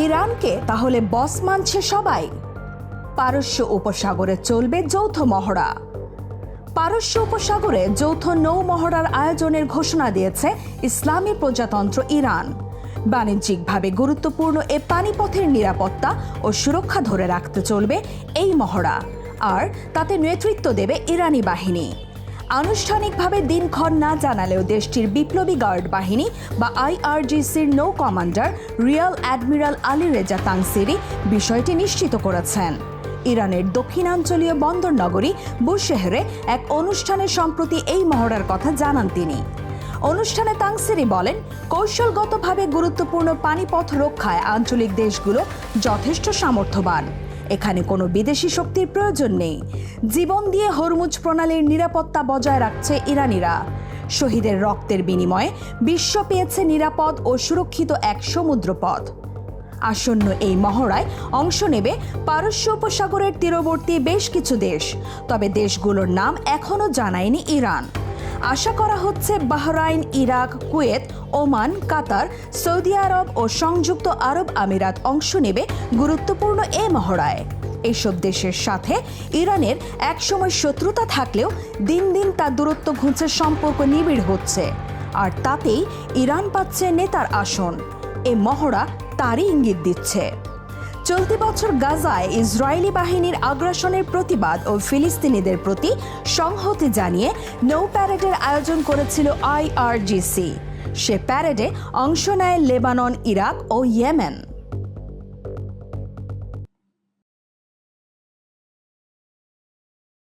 ইরানকে, তাহলে বস মানছে সবাই। পারস্য উপসাগরে চলবে যৌথ মহড়া। পারস্য উপসাগরে যৌথ নৌ মহড়ার আয়োজনের ঘোষণা দিয়েছে ইসলামী প্রজাতন্ত্র ইরান। বাণিজ্যিকভাবে গুরুত্বপূর্ণ এ পানিপথের নিরাপত্তা ও সুরক্ষা ধরে রাখতে চলবে এই মহড়া। আর তাতে নেতৃত্ব দেবে ইরানি বাহিনী। আনুষ্ঠানিকভাবে দিনক্ষণ না জানালেও দেশটির বিপ্লবী গার্ড বাহিনী বা আইআরজিসির নৌ commander rear admiral Ali Reza Tangsiri বিষয়টি নিশ্চিত করেছেন। ইরানের দক্ষিণাঞ্চলীয় বন্দর নগরী বুশেহরে এক অনুষ্ঠানে সম্প্রতি এই মহড়ার কথা জানান তিনি। অনুষ্ঠানে তাংসিরি বলেন, কৌশলগতভাবে গুরুত্বপূর্ণ পানিপথ রক্ষায় আঞ্চলিক দেশগুলো যথেষ্ট সামর্থ্যবান। এখানে কোনো বিদেশি শক্তির প্রয়োজন নেই। জীবন দিয়ে হরমুজ প্রণালীর নিরাপত্তা বজায় রাখছে ইরানিরা। শহীদের রক্তের বিনিময়ে বিশ্ব পেয়েছে নিরাপদ ও সুরক্ষিত এক সমুদ্রপথ। আসন্ন এই মহড়ায় অংশ নেবে পারস্য উপসাগরের তীরবর্তী বেশ কিছু দেশ, তবে দেশগুলোর নাম এখনও জানায়নি ইরান। আশা করা হচ্ছে Bahrain, Iraq, Kuwait, Oman, Qatar, Saudi Arab ও সংযুক্ত আরব আমিরাত অংশ নেবে গুরুত্বপূর্ণ এ মহড়ায়। এইসব দেশের সাথে ইরানের একসময় শত্রুতা থাকলেও দিন দিন তার দূরত্ব ঘুঁচে সম্পর্ক নিবিড় হচ্ছে। আর তাতেই ইরান পাচ্ছে নেতার আসন। এ মহড়া তারই ইঙ্গিত দিচ্ছে। চলতি বছর গাজায় ইসরায়েলি বাহিনীর আগ্রাসনের প্রতিবাদ ও ফিলিস্তিনিদের প্রতি সংহতি জানিয়ে নৌ প্যারেডের আয়োজন করেছিল আইআরজিসি। সে প্যারেডে অংশ নেয় লেবানন, ইরাক ও ইয়েমেন।